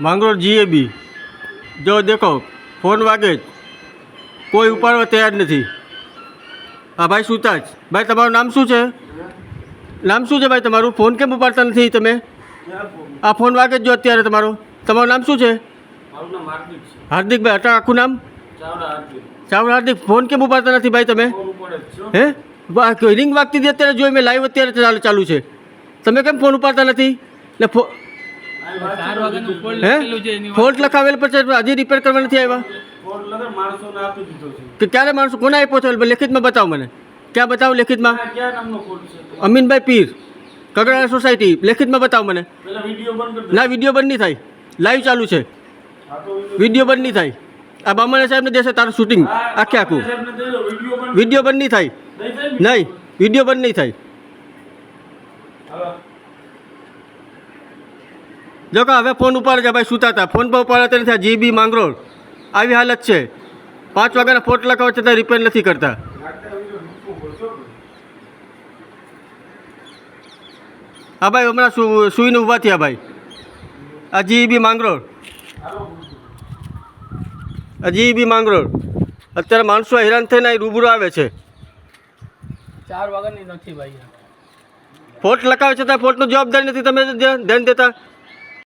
Mangrol GAB જો દેખો phone વાગે જ. કોઈ ઉપાડવા તૈયાર નથી. હા ભાઈ સુતા જ. ભાઈ તમારું નામ શું છે? નામ શું છે ભાઈ તમારું? ફોન કેમ ઉપાડતા નથી તમે? આ ફોન વાગે જ જો અત્યારે તમારો. તમારું નામ શું છે? હાર્દિક છે. હાર્દિકભાઈ અટા આખું નામ? ચાવડા હાર્દિક. ફોન કેમ ઉપાડતા નથી ભાઈ તમે? હે? રિંગ વાગતી હતી અત્યારે જોઈ મેં લાઈવ અત્યારે ચાલુ ચાલુ છે. તમે કેમ ફોન ઉપાડતા નથી? એટલે છે ફોલ્ટ લખાવેલ પછી હજી રિપેર કરવા નથી આવ્યા? છે. કે ક્યારે માણસો કોને આપ્યો છે? લેખિતમાં બતાવો મને. ક્યાં બતાવો લેખિતમાં? છે અમીનભાઈ પીર કગડા સોસાયટી લેખિતમાં બતાવો મને. પેલા વીડિયો બંધ કરી દે. ના વીડિયો બંધ નહીં થાય. લાઈવ ચાલુ છે. વીડિયો બંધ નહીં થાય. આ બામણા સાહેબને દેશે તારું શૂટિંગ આખે આખું. વીડિયો બંધ નહીં થાય? નહીં વીડિયો બંધ નહીં થાય. જો કે હવે ફોન ઉપાડે છે ભાઈ સૂતા હતા. ફોન પર ઉપાડતા નથી આ જીબી માંગરોળ. આવી હાલત છે. પાંચ વાગ્યાના ફોટ લખાવે છતાં રિપેર નથી કરતા. હા ભાઈ હમણાં સુઈને ઊભા થયા ભાઈ. આ જીબી માંગરોળ. આ જીબી માંગરોળ. અત્યારે માણસો હેરાન થઈને અહીં રૂબરૂ આવે છે. ચાર વાગ્યાની નથી ભાઈ. ફોટ લખાવે છતાં ફોટનું જવાબદારી નથી. તમે ધ્યાન દેતા.